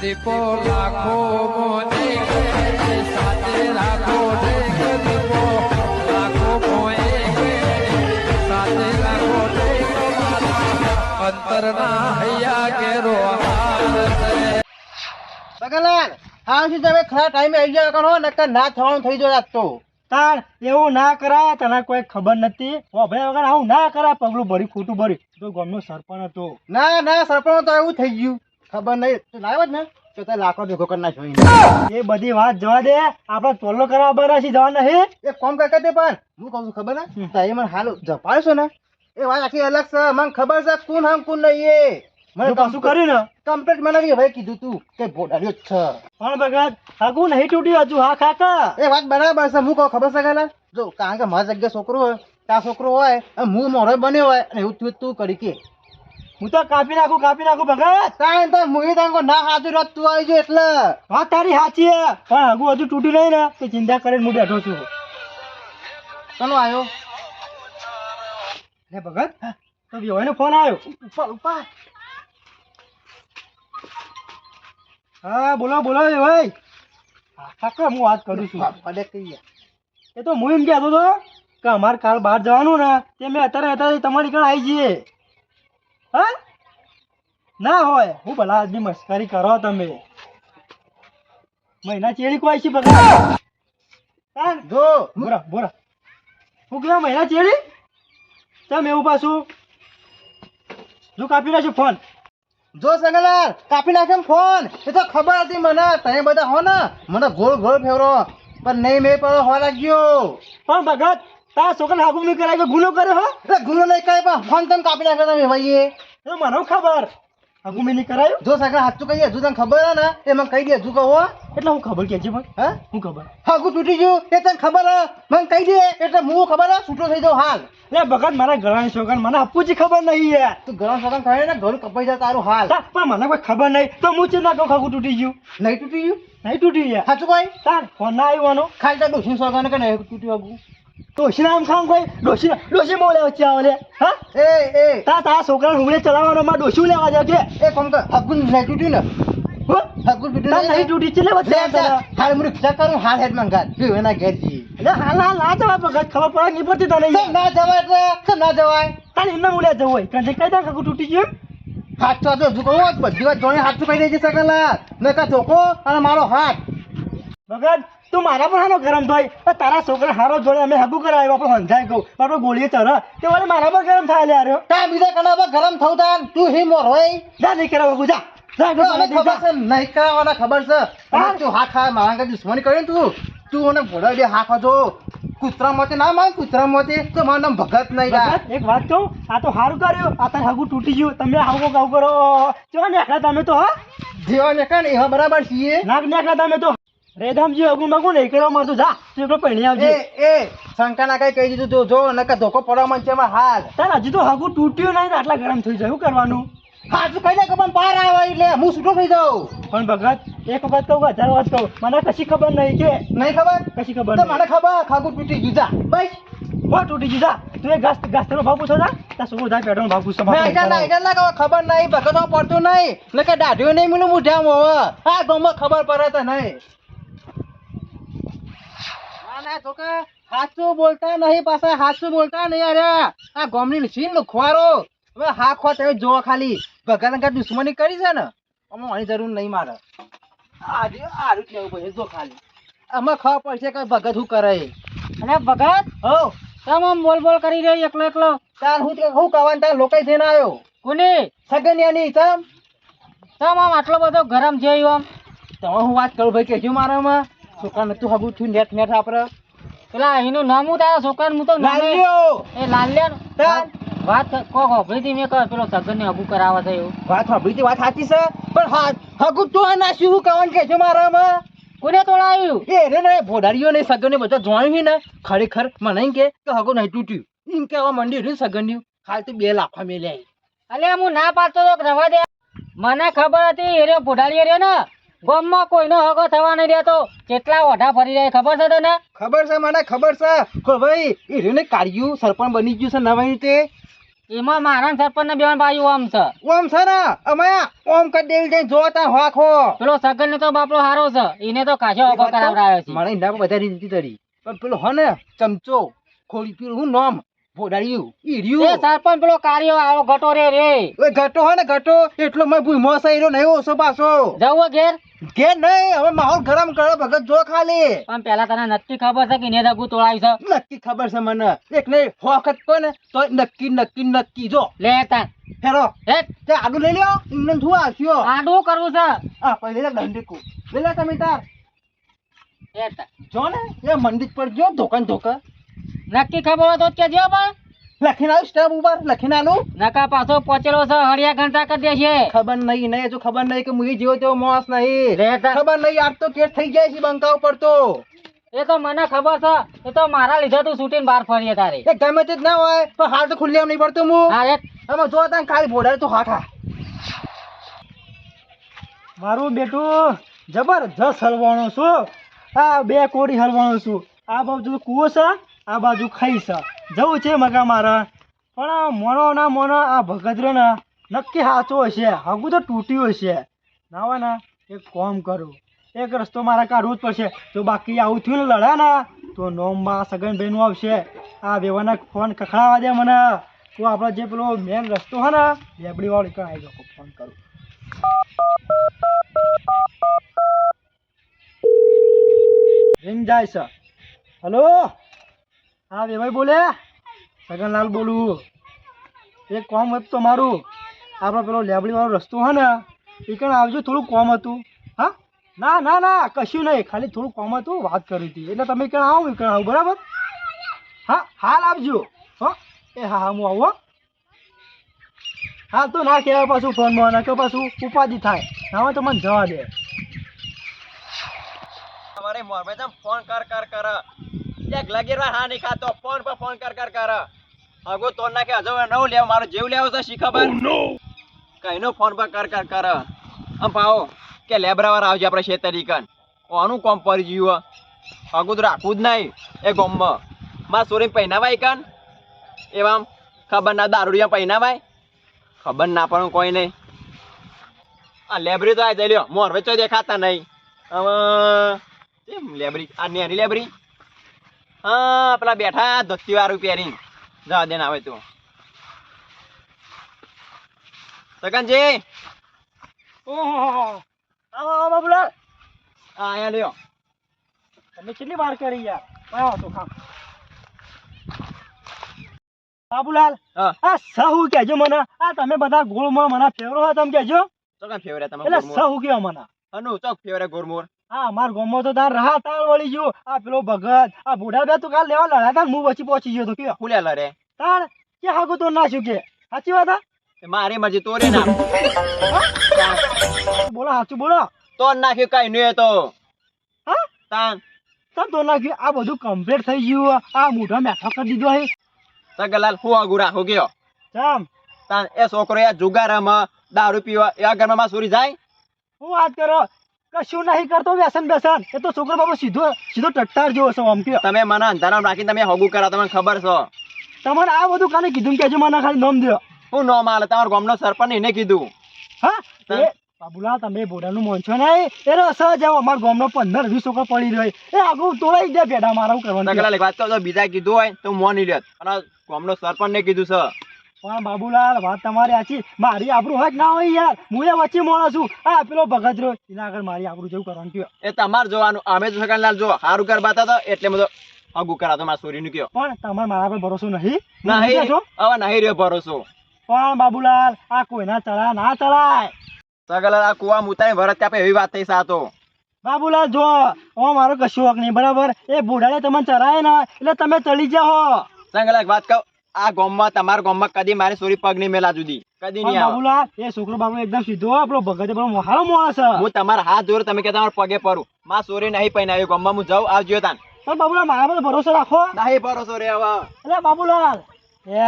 દીપો લાખો મોને સાથે રાખો દીપો. લાખો મોએ સાથે રાખો અંતરના હૈયા કેરો બગલાલ હા શું તમે ખરા ટાઈમે આવી જાય કણો નકર ના થવાનું થઈ જાય આજ તો. તાર એવું ના કરાય તને કોઈ ખબર નથી? ભાઈ વગર આવું ના કરાય પગલું ભર્યું ખોટું ભરી. તો ગામનો સરપંચ હતો. ના ના સરપંચ તો એવું થઈ ગયું. ખબર નહીં. તું લાવ્યો જ ને તો તે લાખો ભેગો કરી નાખ્યો એ બધી વાત જવા દે. આપણે ચોલો કરવા બરાબર છે જવા નહીં. એ કોમ કરતા તે પણ. હું કહું છું ખબર ને તારે મને હાલ જપાડશો ને? એ વાત આખી અલગ છે. મને ખબર છે કોણ હમ કોણ નહીં એ. મને કશું કર્યું ને? કમ્પ્લેટ મને હવે કીધું તું કે ભોડાડ્યો જ છે. પણ ભગત હગુ નહીં તૂટ્યું હજુ હા કાકા એ વાત બરાબર છે. હું કહું ખબર છે કે જો કારણ કે મારા જગ્યા છોકરો હોય ત્યાં છોકરો હોય હું મોડો બન્યો હોય એવું તું કરી કે. હું તો કાપી નાખું કાપી નાખું ભગત! તાણ તો મુઈ તાંકો ના હાજર રત તું આવી ગયો એટલે. વાત તારી સાચી હે. પણ આગું હજુ તૂટ્યું નહીં ને તે ચિંતા કરીને હું બેઠો છું. ચલો આવ્યો હે ભગત તો વ્યવહારનો ફોન આવ્યો ઉપર ઉપર. હા બોલો બોલો એ ભાઈ. હા કાકા હું વાત કરું છું. પડે કહીએ. એ તો હું એમ કહેતો હતો કે અમારે કાલ બહાર જવાનું ને તે મેં અત્યારે અત્યારે તમારી કણ આવી જઈએ. હા? ના હોય. હું ભલા આદમી મસ્કરી કરો તમે. મહિના ચેડી કોઈ છે બગા જો. બોરા બોરા હું કહેવા મહિના ચેડી? તમે એવું પાછું? જો કાપી નાખ્યો ફોન. જો સંગલાલ કાપી નાખ્યો ફોન. એ તો ખબર હતી મને. તમે બધા હો ને મને ગોળ ગોળ ફેવરો. પણ નહીં મેં પડો હો લાગ્યો. પણ ભગત તારા છોકરા હાગુ નહીં કરાય ગુનો કર્યો હો? ગુનો નહીં કરે પણ ફોન તમે કાપી નાખ્યો તમે ભાઈએ એ મને ખબર. હાગુ મેં નહીં કરાયું જો સગલા સાચું કહીએ હજુ તને ખબર હે ને? એ મને કહી દે હજુ કહો એટલે હું ખબર કે છે પણ હા? હું ખબર. હાગું તૂટી ગયું એ તને ખબર હે? મને કહી દે એટલે હું ખબર હે? છૂટો થઈ જાઉં હાલ. લે ભગત મારા ગળાની છોકરા મને આપવું જ ખબર નહીં યાર. તું ગળા છોકરા ખાય ને ઘરું કપાઈ જાય તારું હાલ. પણ મને કોઈ ખબર નહીં. તો હું ચિંતા કહું ખાગું તૂટી ગયું? નહીં તૂટી ગયું? નહીં તૂટી ગયા સાચું કોઈ? તાર ફોન ના આવ્યો ખાલી તાર ડોસી ને કે નહીં તૂટ્યું હાગું? ડોશી નામ ખામ કોઈ? ડોશી ડોશી મોલે વચ્ચે આવે લે હા એ. એ તા તારા છોકરાને હુંલે ચલાવવાનો માં ડોશી લેવા કે એ કોમ કર ને હો? તૂટી હાલ મને રિક્ષા કરું હાલ હેડ મંગાર જો એના ઘેર જઈએ એટલે હાલ હાલ ના જવાય ભગત ખબર પડે નહીં પડતી તને ના જવાય એટલે કેમ ના જવાય? તારે એમને મુલે જવું હોય. કારણ કઈ દા તૂટી ગયું હાથ તો બધી વાત જોડે હાથ કહી દેજે સકલા નકા ધોકો અને મારો હાથ. ભગત તું મારા પર હાનો ગરમ થાય. તારા છોકરા હારો જોડે અમે હગું કરાવ્યો આપણે હંધાઈ કહું. આપણે ગોળીએ ચર તે વાળે મારા પર ગરમ થાય લે યાર તા બીજા કના પર ગરમ થવું તા તું હી મોર હોય. જા નહીં કરાવ જા. જા છે નહીં કરાવવાના ખબર છે. તું હા ખા મારા દુશ્મની કરી તું? તું મને ભોળાવી દે હા ખાજો કૂતરા મોતે ના માંગ કૂતરા મોતે તો મારું નામ ભગત નહીં ભગત, એક વાત કહું. આ તો સારું કર્યું. આ તારે હગું તૂટી ગયું. તમે આવું ગાવ કરો. ચો ને તમે તો હા. જેવા ને કાન એવા બરાબર છીએ. નાક નાખલા તમે તો રેધામજી હગું મગું નહીં કરવા મારતું જા. તું પૈણી આવજે. એ શંકા ના કઈ કહી દીધું જો જો નકા ધોકો પડવા મન છે એમાં હાલ. તાર હજી તો હગું તૂટ્યું નહીં આટલા ગરમ થઈ જાય. શું કરવાનું? હાથ કહી દે કે આવે એટલે હું છૂટો થઈ જાઉં. પણ ભગત એક વખત કહું હજાર વાત કહું. મને કશી ખબર નહીં કે? નહીં ખબર? કશી ખબર તો મને ખબર ખાગું તૂટી ગયું. જા બસ. હો તૂટી ગયું. જા. તું એ ઘાસ ઘાસનો ભાવ પૂછો જા. તાર છોકરો જાય પેટ્રોલ ભાવ પૂછો મેં આઈડા ના આઈડા ના કહો, ખબર નહીં. ભગતો પડતું નહીં. કે દાઢીઓ નહીં મળ્યું મૂઢ્યા હા આ ગામમાં ખબર પડે તો નહીં. ના છોકરા હાચું બોલતા નહીં પાછા હાચું બોલતા નહીં અરે! આ ગામની નો ખોવારો. હવે હા ખો તમે જો ખાલી. ભગવાન કા દુશ્મની કરી છે ને? અમે આની જરૂર નહીં મારે. આજે આરું કેવું લેવું પડશે જો ખાલી. અમે ખબર પડશે કે ભગત શું કરે. અને ભગત? હો. તમામ બોલ બોલ કરી રહ્યો એકલો એકલો? તાર હું શું કહેવાનું તાર લોકો થઈને આવ્યો કોની? સગનિયાની તમ? તમ આમ આટલો બધો ગરમ ઈ આમ? તમે હું વાત કરું ભાઈ કેજો મારામાં. છોકરા નતું હબુ થયું નેટ નેટ આપડે. પેલા એનું નામ હું તારા છોકરા હું તો લાલ્યો. એ લાલ્યા વાત કો હોભળી હતી મેં કહ્યું પેલો સગન ને હબુ કરાવવા થયું. વાત સાંભળી હતી, વાત સાચી છે પણ હા હગું તું નાખ્યું હું કહેવાનું કેજો મારામાં કોને તોડાયું? એ રે ને ભોડારીઓ ને સગન ને બધા જોયું ને? ખરેખર મને કે કે હગું નહીં તૂટ્યું. એમ કહેવા મંડી રહ્યું સગન ખાલી તો બે લાખ મેલ્યા અલે હું ના પાડતો તો રવા દે. મને ખબર હતી એ પુઢાડી રહ્યો ને. ગામમાં કોઈનો હગો થવા નહીં દેતો. કેટલા ઓઢા ફરી રહ્યા ખબર છે તને? ખબર છે મને ખબર છે. ભાઈ એ રેને કાઢ્યું સરપંચ બની ગયું છે નવા રીતે. એમાં મારા સરપંચ ને બેન ભાઈ આમ છે. ઓમ છે ને? અમે ઓમ કરી દેવી જઈને જોતા હોખો પેલો સગન ને તો બાપલો હારો છે. એને તો કાશો હગો કરાવડાયો છે. મને ઇન્ડા બધા રીતિ તરી. પણ પેલો હો ને ચમચો ખોડી પેલું હું નામ ભોડાડ્યું એ સરપંચ પેલો કાર્યો આવો ઘટો રે રે. ઘટો ને ઘટો. એટલો મેં ભૂમો સહીરો નહીં ઓછો પાછો. જવું ઘેર? કે નહીં હવે માહોલ ગરમ કરો ભગત જો ખાલી. પણ પેલા તને નક્કી ખબર છે કે ને દગું તોડાવી છે? નક્કી ખબર છે મને. એક નહીં વખત કોઈ ને તો નક્કી નક્કી નક્કી જો. લે તાન. ફેરો. હેટ તે આગળ લઈ લ્યો ઇમને શું આવ્યો આડું કરવું છે. આ પહેલે લે દંડીકુ. પેલા તમે તાર. જો ને એ મંદિર પર જો ધોકન ધોકા. નક્કી ખબર હોય તો જ કેજો પણ. લખીને આવું સ્ટેપ ઉપર લખીને આલું? નકા પાછો પહોંચેલો છે હળિયા ઘંટા કરી દેશે. ખબર નહીં નહીં હજુ ખબર નહીં કે મુઈ જેવો તેવો માણસ નહીં. ખબર નહીં આજ તો કેસ થઈ જાય છે બંકા ઉપર તો. એ તો મને ખબર છે એ તો મારા લીધે તું છૂટીને બહાર ફરીએ તારે. એ ગમે તે ના હોય પણ હાલ તો ખુલ્લી એમ નહીં પડતું હું હા. આમાં જો તાન ખાલી ભોડાડે તો હાથા મારું બેટું જબરજસ્ત હલવાનો છું. આ બે કોડી હલવાનો છું. આ બાજુ કૂવો છે આ બાજુ ખાઈ છે. જવું છે મગા મારા. પણ મોનો ના મોનો આ ભગત રહ્યો ને નક્કી સાચો હશે. હગું તો તૂટ્યું હશે. ના હોય એક કોમ કરું. એક રસ્તો મારે કાઢવો જ પડશે. તો બાકી આવું થયું ને લડે ને, તો નોમમાં સગનભાઈનું આવશે. આ બેવાના ફોન કખડાવા દે મને. તો આપણો જે પેલો મેન રસ્તો હે ને, લેબડીવાળો એક આવી જાઉં ફોન કરું. રિંગ જાય છે હલો? હા વેભાઈ બોલે? સગનલાલ બોલું. એક કોમ હતું તમારું. આપણો પેલો લેબડીવાળો રસ્તો હે ને, એ કણ આવજો, થોડું કોમ હતું. હા? ના ના ના, કશું નહીં, ખાલી થોડું કોમ હતું, વાત કરી હતી. એટલે તમે કણ આવો કણ આવો, બરાબર? હા, હાલ આવજો. હો? એ હા હા, હું આવું, હો. તો ના કહેવાય પાછું ફોનમાં, ના કે પાછું ઉપાધિ થાય. ના હોય તો મને જવા દે. તમારે મોરભાઈ ફોન કર કર કર. એક લગીર વાર હા નહીં ખાતો. ફોન પર ફોન કર કર કર. હગો તો નાખે હજુ નવ લેવ. મારો જેવ લેવો છે શી ખબર કઈનો ફોન પર કર કર કર. આમ પાવો કે લેબરા વાર આવજે આપણે શેતરી કન કોનું કોમ પડી ગયું હગું તો રાખવું જ નહીં. એ ગોમમાં. માં સોરી પહેનાવાય કન એવા ખબર ના દારૂડિયા પહેનાવાય? ખબર ના પણ કોઈ નહીં. આ લેબરી તો આ જઈ લ્યો. મોર વેચો દેખાતા નહીં. હવે કેમ લેબરી? આ નેરી લેબરી? હા પેલા બેઠા ધોતી વાળું પહેરી જવા દે ને આવે તું. સગનજી! ઓહો! આવો બાબુલાલ. હા અહીંયા લ્યો. તમે કેટલી વાર કરી યાર? આવો તો ખા બાબુલાલ હા. આ સહુ કેજો મને. આ તમે બધા ગોળમાં મને ફેવરો હોય તમે તો ચોકન ફેવરે તમે એટલે સહુ કેવો મને. અનુ ચોક ફેવરે ગોરમોર હા અમાર તો તાર રહા તાર વળી ગયો. આ પેલો ભગત આ બુઢા બે તો કાલ લેવા લડ્યા તા હું વચ્ચે પહોંચી ગયો તો કયો. ફૂલે લરે તાર કે હાગુ તો નાખ્યું કે? સાચી વાત મારી મરજી તોરે ના બોલો સાચું બોલો. તો નાખ્યું કઈ નહીં તો. હા? તાન. તમ તો નાખ્યું. આ બધું કમ્પ્લીટ થઈ ગયું. આ મોઢા મેઠો કરી દીધો હે. સગલાલ હું આગુ રાખો ગયો તાન એ છોકરો એ જુગારામાં દારૂ પીવા એ ઘરમાં માં સુરી જાય? હું વાત કરો? કશું નહીં કરતો વ્યસન બેસન. એ તો છોકરો બાબુ સીધો સીધો ટટ્ટાર જેવો છો આમ તમે મને અંધારામાં રાખીને તમે હગું કરા તમને ખબર છો. તમારે આ બધું કાને કીધું કેજો મને ખાલી નામ દો હું નો આલે તમારા ગામનો સરપંચ એને કીધું. હા? એ બાબુલા તમે બોડાનું મોન છો ને એ રસ જાવ અમાર ગામનો પંદર વીસ છોકરો પડી રહ્યો એ આગળ તોડાઈ દે પેડા મારા કરવાનું તકલા સગલાલ વાત તો બીજા કીધું હોય તો મોની લેત. અને ગામનો સરપંચ ને કીધું છે પણ બાબુલાલ વાત તમારી આછી મારી આબરૂ હજ ના હોય યાર. હું એ વચ્ચે મોણો છું. આ પેલો ભગત રહ્યો. એના આગળ મારી આબરૂ જેવું કરવાનું કયો. એ તમારે જોવાનું. અમે તો સગનલાલ જો સારું કરવા હતા એટલે બધો અગુ કરાતો મારા સોરીનું કયો. પણ તમારે મારા પર ભરોસો નહીં? નહીં. હવે નહીં રહ્યો ભરોસો. પણ બાબુલાલ આ કોઈના ચડા ના ચડાય. સગલાલ આ કુવા મુતાની ભરત કાપે એવી વાત થઈ સાતો. બાબુલાલ જો ઓ મારો કશું હક નહીં બરાબર? એ બુઢાડે તમને ચરાય ને. એટલે તમે ચડી જાઓ. સગલાલ એક વાત કહું. આ ગામમાં તમારા ગામમાં કદી મારી સોરી પગ નહીં મેલા જુદી. કદી નહીં બાબુલા એ છોકરો બાબુ એકદમ સીધો આપણો ભગત પણ મોહાળો માણસ છે. હું તમારા હાથ જોર તમે કે તમારા પગે પડું માં સોરી નહીં પહેરાવ્યું ગામમાં હું જાઉં આવજો તાન. પણ બાબુલા મારા પર ભરોસો રાખો. નહીં ભરોસો રે હવે. એટલે બાબુલાલ એ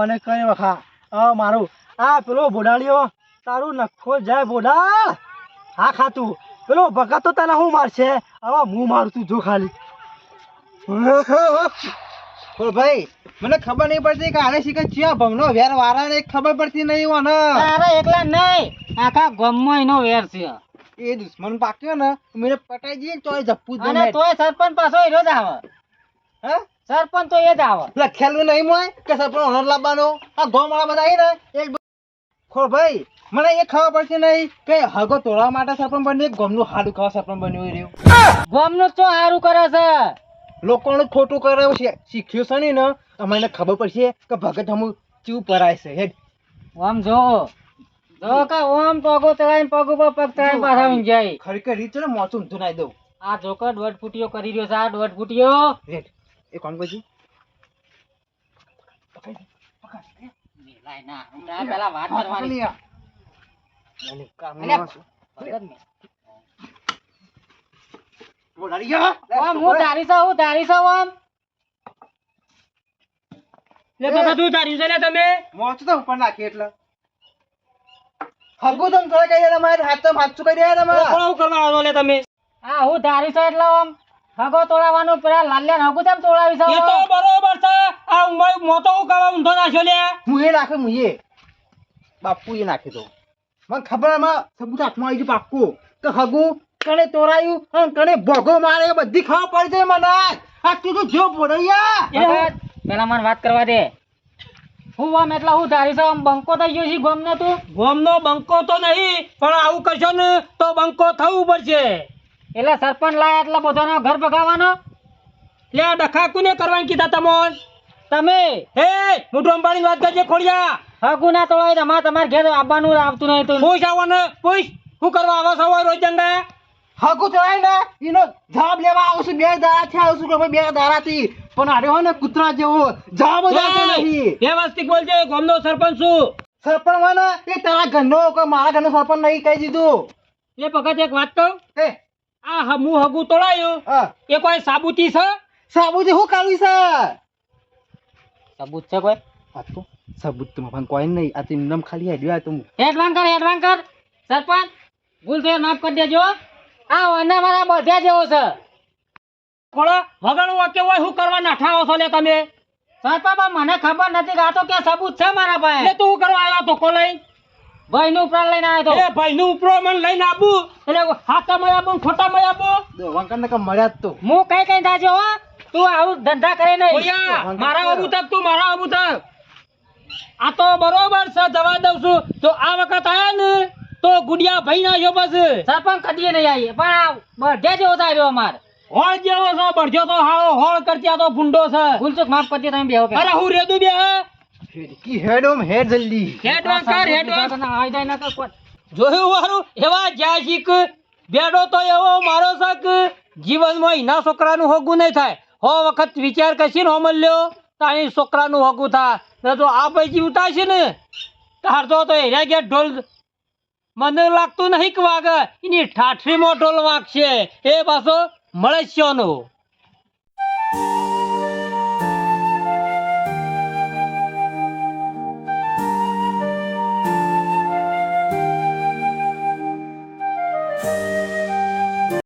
ઓને કઈ વખા. આ મારું. આ પેલો બોડાળીઓ તારું નખો જાય બોડાળ. હા ખાતું. પેલો ભગત તો તને હું મારશે? હવે હું મારું તું જો ખાલી. ભાઈ. મને ખબર નહીં પડતી કે આને શીખે ચિયા ભમનો વેર વારા ને ખબર પડતી નહીં ઓને તારા એકલા નહીં. આખા ગમમાં એનો વેર છે. એ દુશ્મન પાક્યો ને મને પટાઈ દઈએ ને તો જપ્પુ જ અને તોય સરપંચ પાછો એનો જ આવે. હે? સરપંચ તો એ જ આવે. લખેલું નહીં મોય કે સરપંચ ઓનર લાવવાનો? આ ગોમવાળા બધા આવી ને એક ખોર ભાઈ મને એ ખબર પડતી નહીં કે હગો તોડવા માટે સરપંચ બન્યું ગોમનું હાડું ખાવા સરપંચ બન્યું રહ્યું. ગામનું તો હારું કરે છે. લોકોનું ખોટું કરે એવું શીખ્યું છે ને? અમને ખબર પડશે કે ભગત અમુક ચૂ પરાય છે. હેડ. આમ જો. જો કે ઓમ પગો ચડાઈને પગ ઉપર પગ ચડાઈને પાછા ઊંઘી જાય. ખરેખર રીત ને મોચું ઊંધું નાઈ દઉં. આ જોકર દોઢ ફૂટીઓ કરી રહ્યો છે આ દોઢ ફૂટીઓ રેડ એ કોણ ઊંઘા પેલા વાત કરવાની. મને કામ અલ્યા. ના શું. ભગત મેં. બોલાડી ગયા? ઓમ હું ધારી છું હું ધારી છું ઓમ લે બધા તું તાર્યું છે લે તમે. મોચું તો ઉપર નાખી એટલે. હગું તમ થોડા કહી દે તમારે હાથ તો હાથું કહી દે તમારે. કોણ કરવા આવો લે તમે. આ હું ધારી છું એટલે ઓમ હગો તોડાવવાનું પેલા લાલ્યા હગું તેમ તોડાવી છે એ તો બરોબર છે. આ ઉંમર મોતો હું કરવા ઊંધો નાખ્યો લે. હું એ નાખે હું એ. બાપુ એ નાખી દો મને ખબર એમાં સબૂત હાથમાં આવી ગયું પાક્કું કે હગું કણે તોરાયું અને કણે ભોગો મારે બધી ખાવા પડી જાય મને. આ તું તો જો બોડૈયા પેલા મને વાત કરવા દે. હું આમ એટલા હું ધારી છું બંકો થઈ ગયો છે ગોમને તું? ગોમનો બંકો તો નહીં પણ આવું કરશો ને તો બંકો થવું પડશે. એટલે સરપંચ લાયા એટલે બધાનો ઘર ભગાવાનો લે આ ડખા કોને કરવાની કીધા તમોન? તમે? હે મોટો અંબાણી વાત કરજે ખોડિયા. હા ના તોડાય તમાર તમારે ઘેર આવવાનું આવતું નહીં તો. પૂછ આવવાનું પૂછ શું કરવા આવો છો રોજ જંગા હગું તોરાય ને એનો જવાબ લેવા આવું છું બે દાડા થી આવું છું કે બે દાડા થી પણ અરે હોય ને કૂતરા જેવો જવાબ જ આવતો નહીં વ્યવસ્થિત બોલજે ગોમનો સરપંચ છું. સરપંચ હોય ને એ તારા ઘરનો કે મારા ઘરનો સરપંચ નહીં કહી દીધું. એ પગત એક વાત કહું? એ. આ હમું હગુ તોડાયું. હા. એ કોઈ સાબુતી છે? સાબુતી શું કરવી છે? સાબુત છે કોઈ? આ સાબુત તો પણ કોઈ નહીં. આ તો એમનેમ ખાલી હેડ્યો આ તો હું. હેડવાન કર હેડવાન કર. સરપંચ ભૂલ થઈ માફ કરી દેજો. આ અને મારા બધા જેવો છે. થોડો વગર વાક્ય હોય શું કરવા નાઠા આવો છો લે તમે? સરપંચ પણ મને ખબર નથી કે આ તો કે સબૂત છે મારા એટલે પાસે તું કરવા આવ્યો તો લઈ? ભાઈ નું પ્રાણ લઈને આવ્યો એ ભાઈ નું ઉપરો મને લઈને આપું. એટલે હાથા મળ્યા આપું ખોટા મળ્યા આપું. વંકર ને મળ્યા તો તો. હું કઈ કઈ થાજો હો? તું આવું ધંધા કરે નહીં. મારા અબુ તક તું મારા અબુ તક આ તો બરોબર છે જવા દઉં છું. તો આ વખત આયા ને તો ગુડિયા ભાઈ ના જો બસ. સરપંચ કદી નહીં આવી પણ બધા જેવો થાય અમાર. હોળ જેવો છો બળજો તો હાળો હોળ કરતી તો ભૂંડો છે. ભૂલચૂક માફ કરી તમે બેહો અરે હું રેદુ બે હેડકી હેડ ઓમ હેડ જલ્દી. હેડ કર હેડ ના આઈ જાય ના કર. જોયું વારું એવા જ્યાં બેડો તો એવો મારો શક. જીવનમાં એના છોકરાનું હોગું નહીં થાય. હો વખત વિચાર કરશી ને હોમલ્યો તારી છોકરાનું હોગું થાય તો આ પૈકી ઉતારશે ને. તાર તો તો હેર્યા ગયા ઢોલ મને લાગતું નહીં કે વાગે એની ઠાઠરીમાં ઢોલ વાગશે. એ પાછો મળે નો